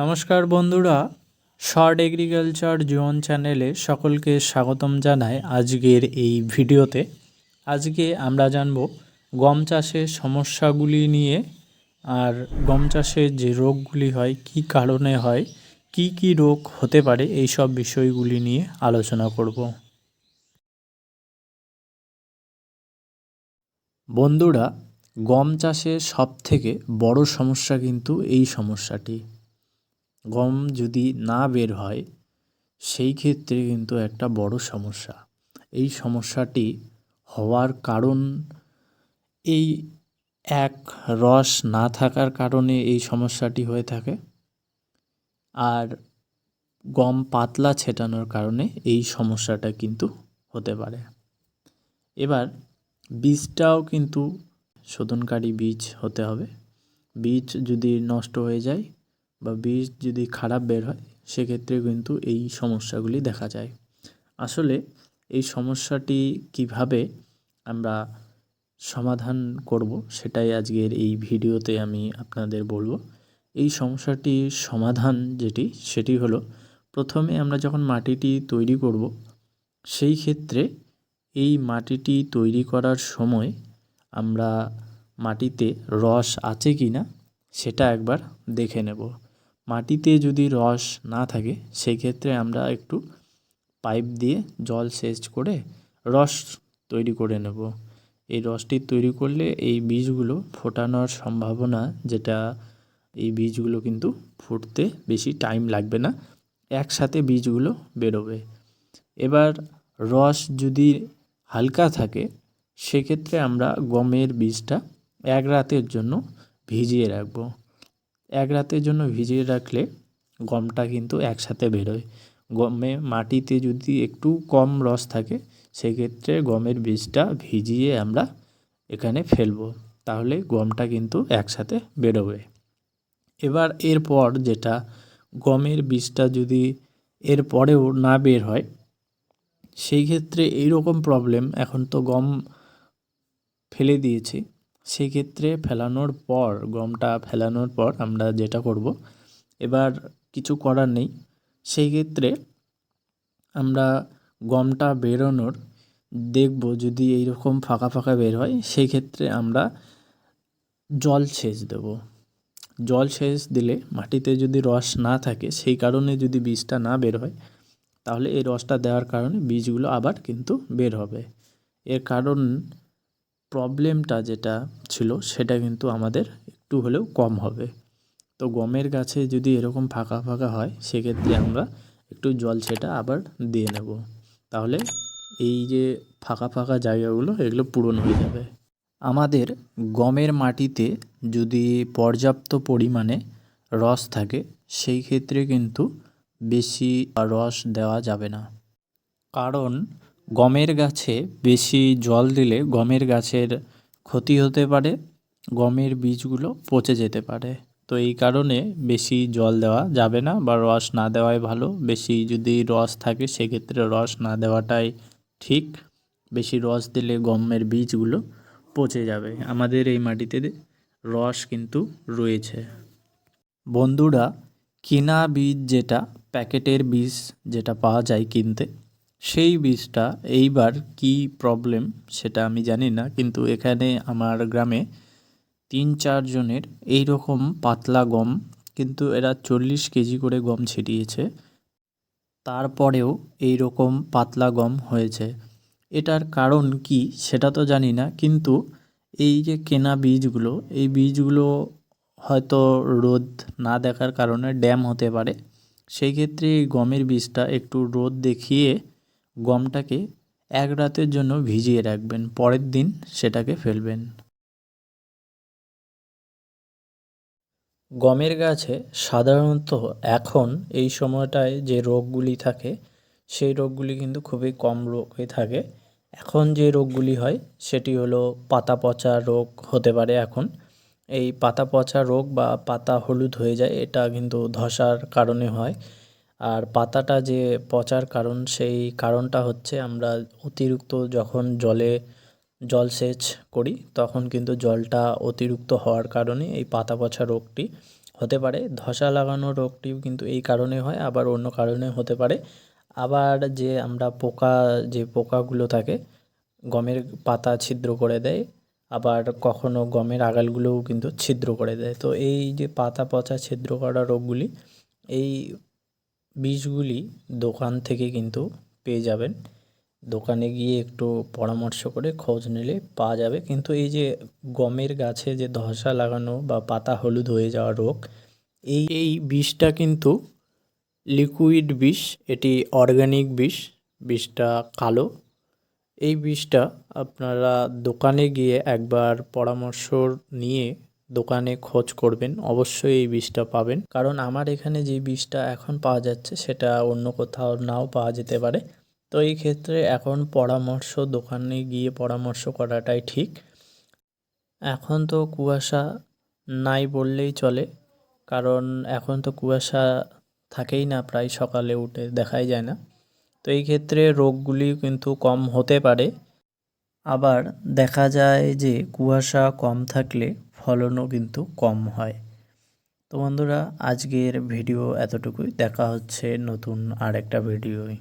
নমস্কার বন্ধুরা, short agriculture zone চ্যানেলে সকলকে স্বাগতম জানাই আজকের এই ভিডিওতে। আজকে আমরা জানব গম চাষের সমস্যাগুলি নিয়ে আর গম চাষের যে রোগগুলি হয়, কী কারণে হয়, কি কি রোগ হতে পারে এই সব বিষয়গুলি নিয়ে আলোচনা করব। বন্ধুরা, গম চাষের সবথেকে বড় সমস্যা কিন্তু এই সমস্যাটি। গম যদি না বের হয়, সেই ক্ষেত্রে কিন্তু একটা বড় সমস্যা। এই সমস্যাটি হওয়ার কারণ এই এক রস না থাকার কারণে এই সমস্যাটি হয়ে থাকে। আর গম পাতলা ছেটানোর কারণে এই সমস্যাটা কিন্তু হতে পারে। এবার বীজটাও কিন্তু শোধনকারী বীজ হতে হবে। বীজ যদি নষ্ট হয়ে যায় বা বীজ যদি খারাপ বের হয়, সেক্ষেত্রে কিন্তু এই সমস্যাগুলি দেখা যায়। আসলে এই সমস্যাটি কীভাবে আমরা সমাধান করব, সেটাই আজকের এই ভিডিওতে আমি আপনাদের বলব। এই সমস্যাটির সমাধান যেটি, সেটি হলো প্রথমে আমরা যখন মাটিটি তৈরি করব, সেই ক্ষেত্রে এই মাটিটি তৈরি করার সময় আমরা মাটিতে রস আছে কি না সেটা একবার দেখে নেব। মাটিতে যদি রস না থাকে সেই ক্ষেত্রে আমরা একটু পাইপ দিয়ে জল সেচ করে রস তৈরি করে নেব। এই রসটি তৈরি করলে এই বীজগুলো ফোটানোর সম্ভাবনা যেটা, এই বীজগুলো কিন্তু ফুটতে বেশি টাইম লাগবে না, একসাথে বীজগুলো বেরোবে। এবার রস যদি হালকা থাকে, সেক্ষেত্রে আমরা গমের বীজটা এক রাতের জন্য ভিজিয়ে রাখব। এক রাতের জন্য ভিজিয়ে রাখলে গমটা কিন্তু একসাথে বেরোয়। গমে মাটিতে যদি একটু কম রস থাকে, সেক্ষেত্রে গমের বীজটা ভিজিয়ে আমরা এখানে ফেলব। তাহলে গমটা কিন্তু একসাথে বেরোবে। এবার এরপর যেটা, গমের বীজটা যদি এর পরেও না বের হয়, সেই ক্ষেত্রে এইরকম প্রবলেম এখন তো গম ফেলে দিয়েছি। সেক্ষেত্রে ফেলানোর পর, গমটা ফেলানোর পর আমরা যেটা করব, এবার কিছু করার নেই। সেই ক্ষেত্রে আমরা গমটা বেরোনোর দেখব যদি এই রকম ফাঁকা ফাঁকা বের হয় সেই ক্ষেত্রে আমরা জল সেচ দেব। জল সেচ দিলে মাটিতে যদি রস না থাকে, সেই কারণে যদি বীজটা না বের হয়, তাহলে এই রসটা দেওয়ার কারণে বীজগুলো আবার কিন্তু বের হবে। এর কারণ প্রবলেমটা যেটা ছিল সেটা কিন্তু আমাদের একটু হলেও কম হবে। তো গমের গাছে যদি এরকম ফাঁকা ফাঁকা হয়, সেক্ষেত্রে আমরা একটু জল সেটা আবার দিয়ে নেব। তাহলে এই যে ফাঁকা ফাঁকা জায়গাগুলো, এগুলো পূরণ হয়ে যাবে। আমাদের গমের মাটিতে যদি পর্যাপ্ত পরিমাণে রস থাকে, সেই ক্ষেত্রে কিন্তু বেশি রস দেওয়া যাবে না। কারণ গমের গাছে বেশি জল দিলে গমের গাছের ক্ষতি হতে পারে, গমের বীজগুলো পচে যেতে পারে। তো এই কারণে বেশি জল দেওয়া যাবে না বা রস না দেওয়াই ভালো। বেশি যদি রস থাকে, সেক্ষেত্রে রস না দেওয়াটাই ঠিক। বেশি রস দিলে গমের বীজগুলো পচে যাবে। আমাদের এই মাটিতে রস কিন্তু রয়েছে। বন্ধুরা, কিনা বীজ যেটা, প্যাকেটের বীজ যেটা পাওয়া যায় কিনতে সেই বীজটা এইবার কি প্রবলেম সেটা আমি জানি না, কিন্তু এখানে আমার গ্রামে তিন চারজনের এই রকম পাতলা গম, কিন্তু এরা চল্লিশ কেজি করে গম ছিটিয়েছে। তারপরেও এই রকম পাতলা গম হয়েছে। এটার কারণ কি সেটা তো জানি না, কিন্তু এই যে কেনা বীজগুলো, এই বীজগুলো হয়তো রোদ না দেখার কারণে ড্যাম হতে পারে। সেই ক্ষেত্রে গমের বীজটা একটু রোদ দেখিয়ে গমটাকে এক রাতের জন্য ভিজিয়ে রাখবেন, পরের দিন সেটাকে ফেলবেন। গমের গাছে সাধারণত এখন এই সময়টায় যে রোগগুলি থাকে, সেই রোগগুলি কিন্তু খুবই কম রোগ হয়ে থাকে। এখন যে রোগগুলি হয়, সেটি হলো পাতা পচা রোগ হতে পারে এখন। এই পাতা পচা রোগ বা পাতা হলুদ হয়ে যায়, এটা কিন্তু ধসার কারণে হয়। আর পাতাটা যে পচার কারণ, সেই কারণটা হচ্ছে আমরা অতিরিক্ত যখন জলে জলসেচ করি, তখন কিন্তু জলটা অতিরিক্ত হওয়ার কারণে এই পাতা পচা রোগটি হতে পারে। ধসা লাগানো রোগটিও কিন্তু এই কারণে হয়, আবার অন্য কারণে হতে পারে। আবার যে আমরা পোকা, যে পোকাগুলো থাকে, গমের পাতা ছিদ্র করে দেয়, আবার কখনো গমের আগালগুলোও কিন্তু ছিদ্র করে দেয়। তো এই যে পাতা পচা, ছিদ্র করা রোগগুলি, এই বীজগুলি দোকান থেকে কিন্তু পেয়ে যাবেন। দোকানে গিয়ে একটু পরামর্শ করে খোঁজ নিলে পাওয়া যাবে। কিন্তু এই যে গমের গাছে যে ধসা লাগানো বা পাতা হলুদ হয়ে যাওয়া রোগ, এই এই বিষটা কিন্তু লিকুইড বিষ, এটি অর্গানিক বিষ, বিষটা কালো। এই বিষটা আপনারা দোকানে গিয়ে একবার পরামর্শ নিয়ে দোকানে খোঁজ করবেন, অবশ্যই এই বিষটা পাবেন। কারণ আমার এখানে যে বিষটা এখন পাওয়া যাচ্ছে, সেটা অন্য কোথাও নাও পাওয়া যেতে পারে। তো এই ক্ষেত্রে এখন পরামর্শ, দোকানে গিয়ে পরামর্শ করাটাই ঠিক। এখন তো কুয়াশা নাই বললেই চলে, কারণ এখন তো কুয়াশা থাকেই না, প্রায় সকালে উঠে দেখাই যায় না। তো এই ক্ষেত্রে রোগগুলি কিন্তু কম হতে পারে। আবার দেখা যায় যে কুয়াশা কম থাকলে ফলনও কিন্তু কম হয়। তো বন্ধুরা আজকের ভিডিও এতটুকুই। দেখা হচ্ছে নতুন আরেকটা ভিডিওয়।